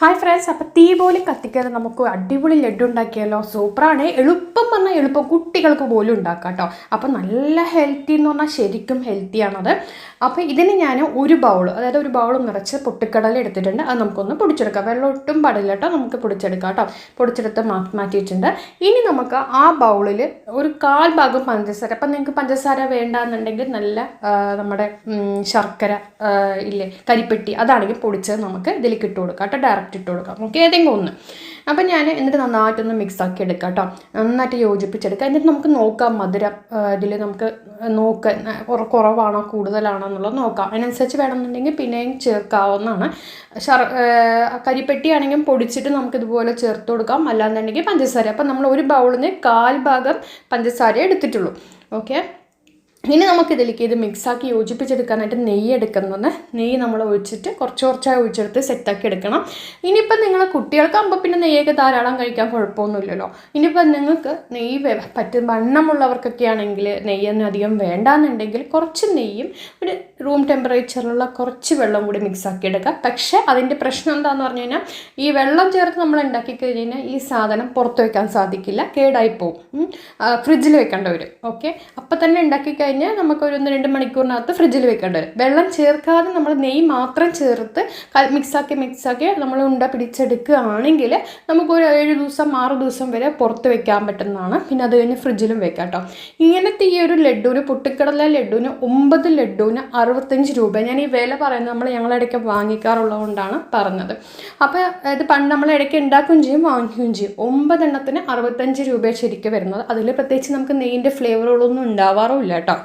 Hi friends അപ്പോൾ തീ പോലും കത്തിക്കാതെ നമുക്ക് അടിപൊളി ലഡു ഉണ്ടാക്കിയാലോ? സൂപ്പറാണ് എളുപ്പം പറഞ്ഞാൽ എളുപ്പം കുട്ടികൾക്ക് പോലും ഉണ്ടാക്കാം കേട്ടോ അപ്പോൾ നല്ല ഹെൽത്തി എന്ന് പറഞ്ഞാൽ ശരിക്കും ഹെൽത്തിയാണത് അപ്പോൾ ഇതിന് ഞാൻ ഒരു ബൗൾ അതായത് ഒരു ബൗൾ നിറച്ച് പൊട്ടിക്കടല എടുത്തിട്ടുണ്ട്. അത് നമുക്കൊന്ന് പൊടിച്ചെടുക്കാം. വെള്ളം ഒട്ടും പാടില്ല കേട്ടോ നമുക്ക് പൊടിച്ചെടുക്കാം കേട്ടോ പൊടിച്ചെടുത്ത് മാറ്റിയിട്ടുണ്ട് ഇനി നമുക്ക് ആ ബൗളിൽ ഒരു കാൽ ഭാഗം പഞ്ചസാര. അപ്പം നിങ്ങൾക്ക് പഞ്ചസാര വേണ്ടാന്നുണ്ടെങ്കിൽ നല്ല നമ്മുടെ ശർക്കര ഇല്ലേ കരിപ്പെട്ടി അതാണെങ്കിൽ പൊടിച്ചത് നമുക്ക് ഇതിലേക്ക് ഇട്ട് കൊടുക്കാം കേട്ടോ ഡയറക്റ്റ് ഇട്ട് കൊടുക്കാം. ഓക്കെ ഏതെങ്കിലും ഒന്ന്. അപ്പം ഞാൻ എന്നിട്ട് നന്നായിട്ടൊന്ന് മിക്സ് ആക്കി എടുക്കാം കേട്ടോ നന്നായിട്ട് യോജിപ്പിച്ചെടുക്കാം. എന്നിട്ട് നമുക്ക് നോക്കാം മധുരം ഇതിൽ നമുക്ക് നോക്കാം കുറ- കുറവാണോ കൂടുതലാണോ എന്നുള്ളത് നോക്കാം. അതിനനുസരിച്ച് വേണമെന്നുണ്ടെങ്കിൽ പിന്നെയും ചേർക്കാവുന്നതാണ്. ശർ കരിപ്പെട്ടിയാണെങ്കിൽ പൊടിച്ചിട്ട് നമുക്ക് ഇതുപോലെ ചേർത്ത് കൊടുക്കാം. അല്ലാന്നുണ്ടെങ്കിൽ പഞ്ചസാര. അപ്പം നമ്മൾ ഒരു ബൗളിന് കാൽ ഭാഗം പഞ്ചസാര എടുത്തിട്ടുള്ളൂ. ഓക്കെ ഇനി നമുക്കിതിലേക്ക് ഇത് മിക്സാക്കി യോജിപ്പിച്ചെടുക്കാനായിട്ട് നെയ്യ് എടുക്കുന്നുണ്ട് നെയ്യ് നമ്മൾ ഒഴിച്ചിട്ട് കുറച്ച് കുറച്ചായി ഒഴിച്ചെടുത്ത് സെറ്റാക്കി എടുക്കണം. ഇനിയിപ്പം നിങ്ങൾ കുട്ടികൾക്കാകുമ്പോൾ പിന്നെ നെയ്യൊക്കെ ധാരാളം കഴിക്കാൻ കുഴപ്പമൊന്നുമില്ലല്ലോ. ഇനിയിപ്പം നിങ്ങൾക്ക് നെയ്യ് പറ്റും വണ്ണമുള്ളവർക്കൊക്കെ ആണെങ്കിൽ നെയ്യൊന്നും അധികം വേണ്ടാന്നുണ്ടെങ്കിൽ കുറച്ച് നെയ്യും ഒരു റൂം ടെമ്പറേച്ചറിലുള്ള കുറച്ച് വെള്ളം കൂടി മിക്സാക്കി എടുക്കുക പക്ഷേ അതിന്റെ പ്രശ്നം എന്താണെന്ന് പറഞ്ഞു കഴിഞ്ഞാൽ ഈ വെള്ളം ചേർത്ത് നമ്മൾ ഉണ്ടാക്കി കഴിഞ്ഞാൽ ഈ സാധനം പുറത്ത് വയ്ക്കാൻ സാധിക്കില്ല. കേടായി പോകും ഫ്രിഡ്ജിൽ വെക്കേണ്ടി വരും. ഓക്കെ അപ്പം തന്നെ ഉണ്ടാക്കി കഴിഞ്ഞാൽ നമുക്ക് ഒരു ഒന്ന് രണ്ട് മണിക്കൂറിനകത്ത് ഫ്രിഡ്ജിൽ വെക്കേണ്ടി വരും. വെള്ളം ചേർക്കാതെ നമ്മൾ നെയ് മാത്രം ചേർത്ത് മിക്സാക്കി മിക്സാക്കി നമ്മൾ ഉണ്ട പിടിച്ചെടുക്കുകയാണെങ്കിൽ നമുക്കൊരു ഏഴ് ദിവസം ആറ് ദിവസം വരെ പുറത്ത് വെക്കാൻ പറ്റുന്നതാണ്. പിന്നെ അത് കഴിഞ്ഞ് ഫ്രിഡ്ജിലും വെക്കാം കേട്ടോ ഇങ്ങനത്തെ ഈ ഒരു ലഡുവിന് പൊട്ടിക്കടല ലഡുവിന് ഒമ്പത് ലഡുവിന് അറുപത്തഞ്ച് രൂപ. ഞാൻ ഈ വില പറയുന്നത് നമ്മൾ ഞങ്ങളിടയ്ക്ക് വാങ്ങിക്കാറുള്ളത് കൊണ്ടാണ് പറഞ്ഞത്. അപ്പോൾ ഇത് പണ്ട് നമ്മൾ ഇടയ്ക്ക് ഉണ്ടാക്കുകയും ചെയ്യും വാങ്ങിക്കുകയും ചെയ്യും. ഒമ്പതെണ്ണത്തിന് അറുപത്തഞ്ച് രൂപ ശരിക്കും വരുന്നത്. അതിൽ പ്രത്യേകിച്ച് നമുക്ക് നെയ്യിന്റെ ഫ്ലേവറുകളൊന്നും ഉണ്ടാവാറുമില്ല കേട്ടോ.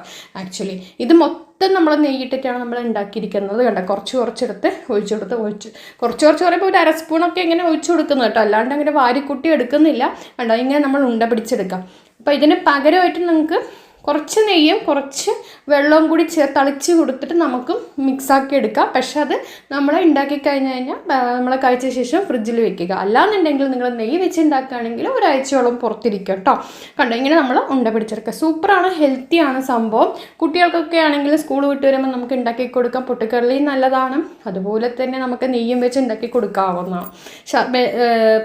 ആക്ച്വലി ഇത് മൊത്തം നമ്മൾ നെയ്യിട്ടിട്ടാണ് നമ്മൾ ഉണ്ടാക്കിയിരിക്കുന്നത് കണ്ട? കുറച്ച് കുറച്ചെടുത്ത് ഒഴിച്ചു കൊടുത്ത് ഒഴിച്ച് കുറച്ച് കുറച്ച് പറയുമ്പോൾ ഒരു അര സ്പൂണൊക്കെ ഇങ്ങനെ ഒഴിച്ചു കൊടുക്കുന്നു കേട്ടോ. അല്ലാണ്ട് അങ്ങനെ വാരിക്കുട്ടി എടുക്കുന്നില്ല. കണ്ടോ? ഇങ്ങനെ നമ്മൾ ഉണ്ട പിടിച്ചെടുക്കാം. അപ്പോൾ ഇതിന് പകരമായിട്ട് നിങ്ങൾക്ക് കുറച്ച് നെയ്യും കുറച്ച് വെള്ളവും കൂടി ചേർത്ത് തളിച്ച് കൊടുത്തിട്ട് നമുക്ക് മിക്സാക്കി എടുക്കാം. പക്ഷെ അത് നമ്മൾ ഉണ്ടാക്കി കഴിഞ്ഞ് കഴിഞ്ഞാൽ നമ്മൾ കഴിച്ച ശേഷം ഫ്രിഡ്ജിൽ വെക്കുക. അല്ലാന്നുണ്ടെങ്കിൽ നിങ്ങൾ നെയ്യ് വെച്ച് ഉണ്ടാക്കുകയാണെങ്കിൽ ഒരാഴ്ചയോളം പുറത്തിരിക്കും കേട്ടോ കണ്ടോ? ഇങ്ങനെ നമ്മൾ ഉണ്ട പിടിച്ചെടുക്കുക. സൂപ്പറാണ് ഹെൽത്തിയാണ് സംഭവം. കുട്ടികൾക്കൊക്കെ ആണെങ്കിൽ സ്കൂൾ വിട്ട് വരുമ്പോൾ നമുക്ക് ഉണ്ടാക്കി കൊടുക്കാം. പൊട്ടിക്കടലി നല്ലതാണ്. അതുപോലെ തന്നെ നമുക്ക് നെയ്യും വെച്ച് ഉണ്ടാക്കി കൊടുക്കാവുന്നതാണ്.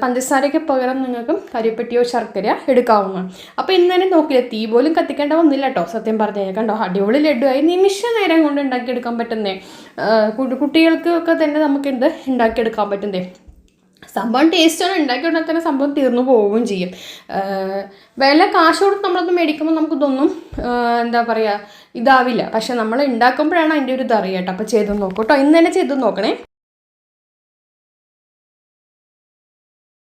പഞ്ചസാരയ്ക്ക് പകരം നിങ്ങൾക്ക് കരിപ്പെട്ടിയോ ശർക്കര എടുക്കാവുന്നതാണ്. അപ്പോൾ ഇന്നലെ നോക്കില്ല? തീ പോലും കത്തിക്കേണ്ട ഒന്നില്ല കേട്ടോ സത്യം പറഞ്ഞു കണ്ടോ അടിപൊളി ലഡുവായി നിമിഷ നേരം കൊണ്ട് ഉണ്ടാക്കിയെടുക്കാൻ പറ്റുന്നേ. കുട്ടികൾക്കൊക്കെ തന്നെ നമുക്ക് എന്ത് ഉണ്ടാക്കിയെടുക്കാൻ പറ്റുന്നേ. സംഭവം ടേസ്റ്റാണ് ഉണ്ടാക്കിയുണ്ടെങ്കിൽ തന്നെ സംഭവം തീർന്നു പോവുകയും ചെയ്യും. വില കാശ് കൊടുത്ത് നമ്മളത് മേടിക്കുമ്പോൾ നമുക്കിതൊന്നും എന്താ പറയുക ഇതാവില്ല. പക്ഷെ നമ്മൾ ഉണ്ടാക്കുമ്പോഴാണ് അതിന്റെ ഒരു ഇത് അറിയാട്ടോ അപ്പോൾ ചെയ്ത് നോക്കൂ കേട്ടോ. ഇന്ന് തന്നെ ചെയ്ത് നോക്കണേ.